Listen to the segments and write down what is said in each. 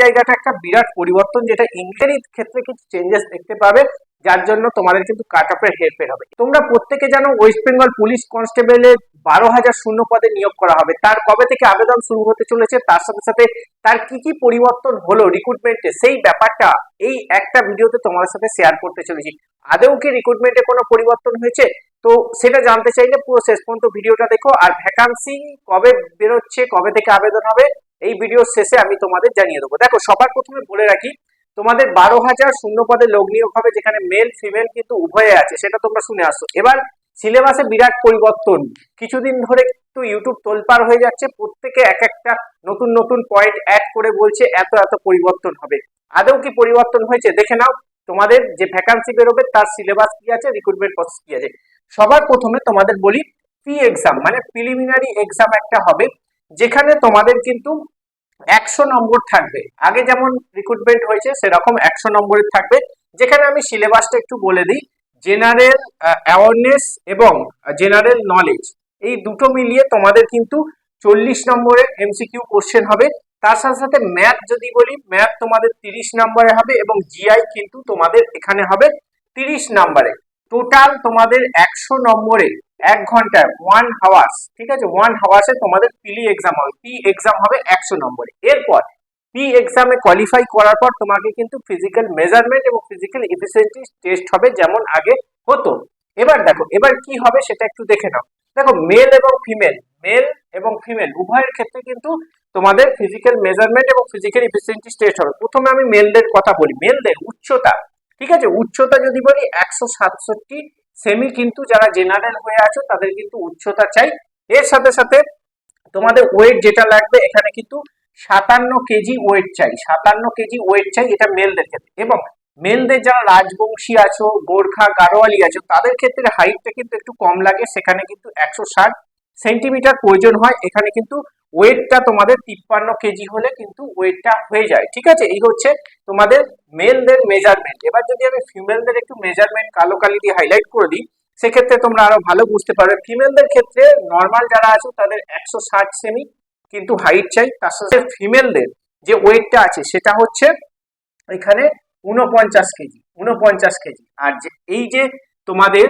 জায়গাটা একটা বিরাট পরিবর্তন যেটা ইংরেজির ক্ষেত্রে কিছু চেঞ্জেস দেখতে পাবে, যার জন্য তোমাদের কিন্তু কাট অফের হেরফের হবে। তোমরা প্রত্যেকে জানো ওয়েস্ট বেঙ্গল পুলিশ কনস্টেবলে বারো হাজার শূন্য পদে নিয়োগ করা হবে। তার কবে থেকে আবেদন শুরু হতে চলেছে, তার সাথে সাথে তার কি কি পরিবর্তন হলো রিক্রুটমেন্টে সেই ব্যাপারটা এই একটা ভিডিওতে তোমাদের সাথে শেয়ার করতে চলেছি। আদৌ কি রিক্রুটমেন্টে কোনো পরিবর্তন হয়েছে? তো সেটা জানতে চাইলে পুরো শেষ পর্যন্ত ভিডিওটা দেখো। আর ভ্যাকান্সি কবে বেরোচ্ছে, কবে থেকে আবেদন হবে এই ভিডিওর শেষে আমি তোমাদের জানিয়ে দেবো। দেখো, সবার প্রথমে বলে রাখি, তোমাদের বারো হাজার শূন্য পদে নিয়োগ হবে, যেখানে মেল ফিমেল কিন্তু উভয়ে আছে, সেটা তোমরা শুনে আসছো এবার সিলেবাসে বিরাট পরিবর্তন। কিছুদিন ধরে একটু ইউটিউব তোলপার হয়ে যাচ্ছে, প্রত্যেকে এক একটা নতুন নতুন পয়েন্ট অ্যাড করে বলছে, এত এত পরিবর্তন হবে। আদৌ কি পরিবর্তন হয়েছে? দেখে নাও, তোমাদের যে ভ্যাকান্সি বেরোবে, তার সিলেবাস কি আছে রিক্রুটমেন্ট প্রসেস কি আছে? সবার প্রথমে তোমাদের বলি পি এক্সাম মানে প্রিলিমিনারি এক্সাম একটা হবে। যেখানে তোমাদের কিন্তু একশো নম্বর থাকবে। আগে যেমন রিক্রুটমেন্ট হয়েছে, সেরকম একশো নম্বরের থাকবে। যেখানে আমি সিলেবাসটা একটু বলে দিই জেনারেল অ্যাওয়ারনেস এবং জেনারেল নলেজ এই দুটো মিলিয়ে তোমাদের কিন্তু চল্লিশ নম্বরের এমসিকিউ কোশ্চেন হবে। তার সাথে সাথে ম্যাথ যদি বলি ম্যাথ তোমাদের তিরিশ নম্বরে হবে এবং জিআই কিন্তু তোমাদের এখানে হবে তিরিশ নম্বরে। টোটাল তোমাদের একশো নম্বরে এক ঘন্টায় ওয়ান হাওয়ার্স ঠিক আছে? ওয়ান হাওয়ার্সে তোমাদের পিলি এক্সাম হবে। পি এক্সাম হবে একশো নম্বরে। এরপর পি এক্সামে কোয়ালিফাই করার পর তোমাকে কিন্তু ফিজিক্যাল মেজারমেন্ট এবং ফিজিক্যাল এফিসিয়েন্সি টেস্ট হবে যেমন আগে হতো। এবার দেখো, এবার কি হবে সেটা একটু দেখে নাও। দেখো মেল এবং ফিমেল মেল এবং ফিমেল উভয়ের ক্ষেত্রে কিন্তু তোমাদের ফিজিক্যাল মেজারমেন্ট এবং ফিজিক্যাল এফিসিয়েন্সি টেস্ট হবে। প্রথমে আমি মেলদের কথা বলি। মেলদের উচ্চতা ঠিক আছে? উচ্চতা যদি বলি, একশো সাতষট্টি। সেমি কিন্তু যারা জেনারেল হয়ে আছো, তাদের কিন্তু উচ্চতা চাই। এর সাথে সাথে তোমাদের ওয়েট যেটা লাগবে, এখানে কিন্তু সাতান্ন কেজি ওয়েট চাই। সাতান্ন কেজি ওয়েট চাই, এটা মেলদের ক্ষেত্রে। এবং মেলদের যারা রাজবংশী আছো গোর্খা গারোয়ালি আছো, তাদের ক্ষেত্রে হাইটটা কিন্তু একটু কম লাগে। সেখানে কিন্তু একশো ষাট সেন্টিমিটার প্রয়োজন হয়, এখানে কিন্তু ওয়েটটা তোমাদের তিপ্পান্ন কেজি হলে কিন্তু ওয়েটটা হয়ে যায়, ঠিক আছে? এই হচ্ছে তোমাদের মেলদের মেজারমেন্ট এবার যদি আমি ফিমেলদের একটু মেজারমেন্ট কালো কালি দিয়ে হাইলাইট করে দিই, সেক্ষেত্রে তোমরা আরও ভালো বুঝতে পারবে। ফিমেলদের ক্ষেত্রে নর্মাল যারা আছে, তাদের একশো ষাট সেমি কিন্তু হাইট চাই, তার সাথে ফিমেলদের যে ওয়েটটা আছে, সেটা হচ্ছে এখানে উনপঞ্চাশ কেজি উনপঞ্চাশ কেজি। আর যে এই যে তোমাদের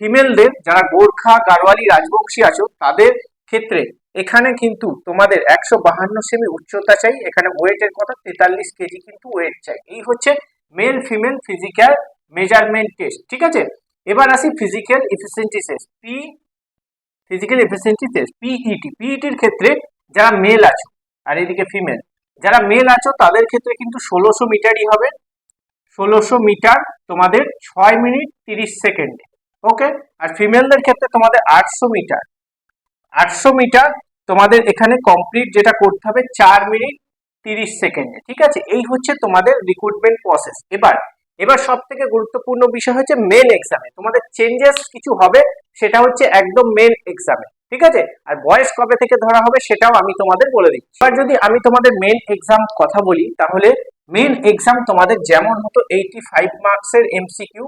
ফিমেলদের যারা গোর্খা, গারোয়ালি, রাজবংশী আছো, তাদের ক্ষেত্রে এখানে কিন্তু তোমাদের একশো বাহান্ন সেমি উচ্চতা চাই। এখানে ওয়েটের কথা, তেতাল্লিশ কেজি কিন্তু ওয়েট চাই। এই হচ্ছে male female physical measurement test, ঠিক আছে? এবার আসি physical efficiency test, P, physical efficiency test PET পিইটির ক্ষেত্রে যারা মেল আছো, আর এদিকে ফিমেল, যারা মেল আছো, তাদের ক্ষেত্রে কিন্তু ষোলোশো মিটারই হবে। ষোলোশো মিটার তোমাদের ছয় মিনিট তিরিশ সেকেন্ডে। ওকে আর ফিমেলদের ক্ষেত্রে তোমাদের আটশো মিটার। আটশো মিটার তোমাদের এখানে কমপ্লিট যেটা করতে হবে চার মিনিট তিরিশ সেকেন্ডে। ঠিক আছে? এই হচ্ছে তোমাদের রিক্রুটমেন্ট প্রসেস এবার এবার সব থেকে গুরুত্বপূর্ণ বিষয় হচ্ছে মেন এক্সামে তোমাদের চেঞ্জেস কিছু হবে, সেটা হচ্ছে একদম মেন এক্সামে ঠিক আছে? আর বয়স কবে থেকে ধরা হবে সেটাও আমি তোমাদের বলে দিচ্ছি। এবার যদি আমি তোমাদের মেন এক্সাম কথা বলি, তাহলে মেন এক্সাম তোমাদের যেমন হতো এইটি ফাইভ মার্কসের এমসিকিউ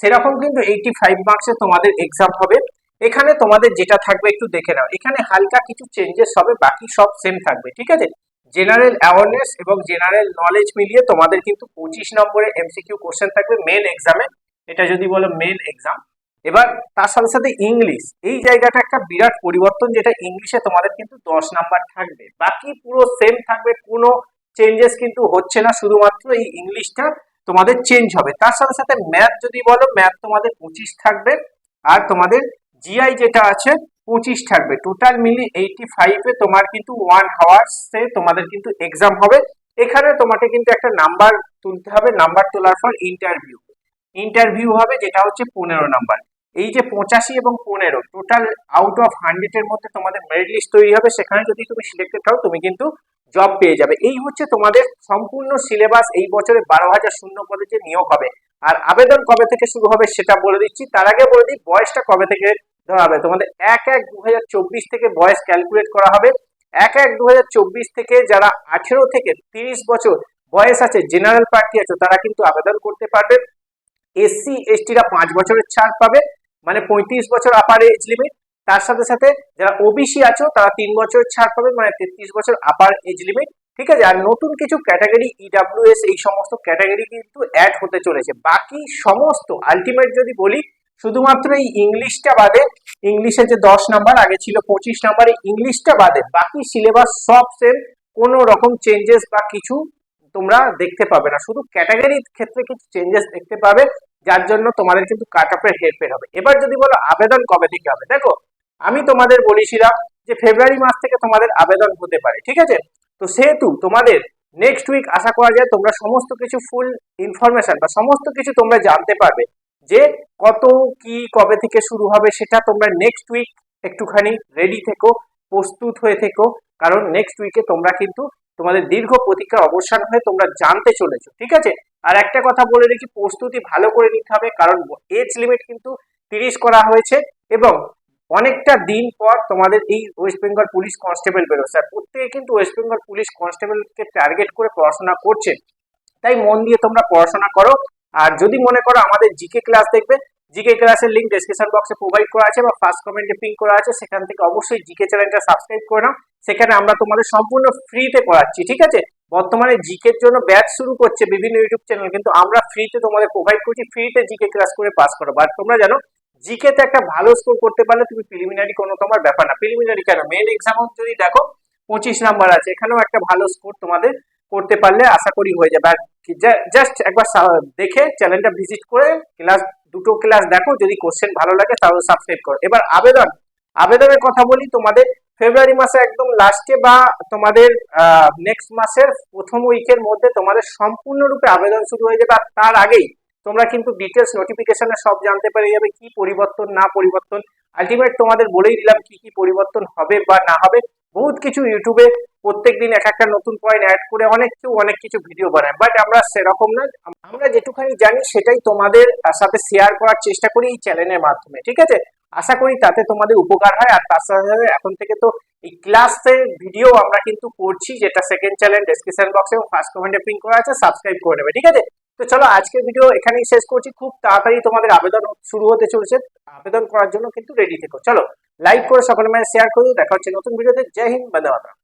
সেরকম কিন্তু এইটি ফাইভ মার্কসের তোমাদের এক্সাম হবে। এখানে তোমাদের যেটা থাকবে একটু দেখে নাও। এখানে হালকা কিছু চেঞ্জেস হবে, বাকি সব সেম থাকবে, ঠিক আছে? জেনারেল অ্যাওয়ারনেস এবং জেনারেল নলেজ মিলিয়ে তোমাদের কিন্তু পঁচিশ নম্বরের এমসিকিউ কোশ্চেন থাকবে মেন এক্সামে এটা যদি বলো মেন এক্সাম এবার তার সাথে সাথে ইংলিশ এই জায়গাটা একটা বিরাট পরিবর্তন যেটা ইংলিশে তোমাদের কিন্তু দশ নাম্বার থাকবে। বাকি পুরো সেম থাকবে, কোনো চেঞ্জেস কিন্তু হচ্ছে না। শুধুমাত্র এই ইংলিশটা তোমাদের চেঞ্জ হবে। তার সাথে সাথে ম্যাথ যদি বলো ম্যাথ তোমাদের পঁচিশ থাকবে আর তোমাদের জিআই যেটা আছে পঁচিশ থাকবে। টোটাল মিলি এইটি ফাইভে তোমার কিন্তু ওয়ান হাওয়ার্সে তোমাদের কিন্তু এক্সাম হবে। এখানে তোমাকে কিন্তু একটা নাম্বার তুলতে হবে নাম্বার তোলার পর ইন্টারভিউ ইন্টারভিউ হবে যেটা হচ্ছে পনেরো নাম্বার এই যে পঁচাশি এবং পনেরো টোটাল আউট অফ হান্ড্রেডের মধ্যে তোমাদের মেরিট লিস্ট তৈরি হবে। সেখানে যদি তুমি সিলেক্টেড হও, তুমি কিন্তু জব পেয়ে যাবে। এই হচ্ছে তোমাদের সম্পূর্ণ সিলেবাস এই বছরে বারো হাজার শূন্য পদে যে নিয়োগ হবে। আর আবেদন কবে থেকে শুরু হবে সেটা বলে দিচ্ছি। তার আগে বলে দিই, বয়সটা কবে থেকে ধরা হবে তোমাদের এক এক দু থেকে বয়স ক্যালকুলেট করা হবে। এক এক দু থেকে যারা আঠেরো থেকে তিরিশ বছর বয়স আছে জেনারেল পার্টি আছে, তারা কিন্তু আবেদন করতে পারবে। এসসি এসটিরা পাঁচ বছরের ছাড় পাবে। মানে পঁয়ত্রিশ বছর আপার এজ লিমিট তার সাথে সাথে যারা ওবিসি আছো, তারা তিন বছর ছাড় পাবে মানে তেত্রিশ বছর আপার এজ লিমিট ঠিক আছে? আর নতুন কিছু ক্যাটাগরি ইডাব্লিউএস এই সমস্ত ক্যাটাগরি কিন্তু অ্যাড হতে চলেছে। বাকি সমস্ত আলটিমেট যদি বলি, শুধুমাত্র এই ইংলিশটা বাদে, ইংলিশে যে দশ নাম্বার, আগে ছিল পঁচিশ নাম্বার, এই ইংলিশটা বাদে, বাকি সিলেবাস সব সেম কোনো রকম চেঞ্জেস বা কিছু তোমরা দেখতে পাবে না। শুধু ক্যাটাগরির ক্ষেত্রে কিছু চেঞ্জেস দেখতে পাবে, যার জন্য তোমাদের কিন্তু কাট অফের হেরফের হবে। এবার যদি বলো, আবেদন কবে থেকে হবে? দেখো আমি তোমাদের বলেছিলাম যে ফেব্রুয়ারি মাস থেকে তোমাদের আবেদন হতে পারে, ঠিক আছে? তো সেহেতু তোমাদের নেক্সট উইক আশা করা যায় তোমরা সমস্ত কিছু ফুল ইনফরমেশন বা সমস্ত কিছু তোমরা জানতে পারবে যে কত, কি, কবে থেকে শুরু হবে সেটা তোমরা নেক্সট উইক একটুখানি রেডি থেকো, প্রস্তুত হয়ে থেকো, কারণ নেক্সট উইকে তোমরা কিন্তু তোমাদের দীর্ঘ প্রতীক্ষার অবসান হয়ে তোমরা জানতে চলেছো, ঠিক আছে? আর একটা কথা বলে রেখি, প্রস্তুতি ভালো করে নিতে হবে, কারণ এজ লিমিট কিন্তু তিরিশ করা হয়েছে এবং অনেকটা দিন পর তোমাদের এই ওয়েস্ট বেঙ্গল পুলিশ কনস্টেবল বেরোচ্ছে আর প্রত্যেকে কিন্তু ওয়েস্ট বেঙ্গল পুলিশ কনস্টেবলকে টার্গেট করে পড়াশোনা করছে। তাই মন দিয়ে তোমরা পড়াশোনা করো। আর যদি মনে করো আমাদের জিকে ক্লাস দেখবে জিকে ক্লাসের লিঙ্ক ডেসক্রিপশন বক্সে প্রোভাইড করা আছে বা ফার্স্ট কমেন্টে পিন করা আছে, সেখান থেকে অবশ্যই জিকে চ্যানেলটা সাবস্ক্রাইব করে নাও। সেখানে আমরা তোমাদের সম্পূর্ণ ফ্রিতে করাচ্ছি ঠিক আছে? বর্তমানে জিকের জন্য ব্যাচ শুরু করছে বিভিন্ন ইউটিউব চ্যানেল কিন্তু আমরা ফ্রিতে তোমাদের প্রোভাইড করছি। ফ্রিতে জিকে ক্লাস করে পাস করো। বাট তোমরা জানো জিকে তে একটা ভালো স্কোর করতে পারলে তুমি প্রিলিমিনারি কোনো তোমার ব্যাপার না। প্রিলিমিনারি কেন? মেন এক্সামও যদি দেখো, পঁচিশ নাম্বার আছে। এখানেও একটা ভালো স্কোর তোমাদের করতে পারলে আশা করি হয়ে যাবে। আর জাস্ট একবার দেখে চ্যানেলটা ভিজিট করে ক্লাস দুটো ক্লাস দেখো, যদি কোশ্চেন ভালো লাগে তাহলে সাবস্ক্রাইব করো। এবার আবেদন। আবেদনের কথা বলি, তোমাদের ফেব্রুয়ারি মাসে একদম লাস্টে বা তোমাদের নেক্সট মাসের প্রথম উইকের মধ্যে তোমাদের সম্পূর্ণরূপে আবেদন শুরু হয়ে যাবে। আর তার আগেই তোমরা কিন্তু ডিটেলস নোটিফিকেশনে সব জানতে পেরে যাবে কি পরিবর্তন, না পরিবর্তন। আলটিমেট তোমাদের বলেই দিলাম কি কি পরিবর্তন হবে বা না হবে। বহুত কিছু ইউটিউবে প্রত্যেকদিন এক একটা নতুন পয়েন্ট অ্যাড করে অনেক কেউ অনেক কিছু ভিডিও বানায়। বাট আমরা সেরকম না। আমরা যেটুখানি জানি সেটাই তোমাদের সাথে শেয়ার করার চেষ্টা করি এই চ্যানেলের মাধ্যমে, ঠিক আছে? আশা করি তাতে তোমাদের উপকার হয়। আর তার সাথে সাথে এখন থেকে তো এই ক্লাসের ভিডিও আমরা কিন্তু করছি, যেটা সেকেন্ড চ্যানেল ডেসক্রিপশন বক্সে এবং ফার্স্ট কমেন্টে পিন করা আছে সাবস্ক্রাইব করে নেবে, ঠিক আছে? তো চলো, আজকের ভিডিও এখানেই শেষ করছি। খুব তাড়াতাড়ি তোমাদের আবেদন শুরু হতে চলছে। আবেদন করার জন্য কিন্তু রেডি থেকো। চলো লাইক করে, সকলের মানে শেয়ার করে। দেখা হচ্ছে নতুন ভিডিওতে জয় হিন্দ, বন্দে মাতরম।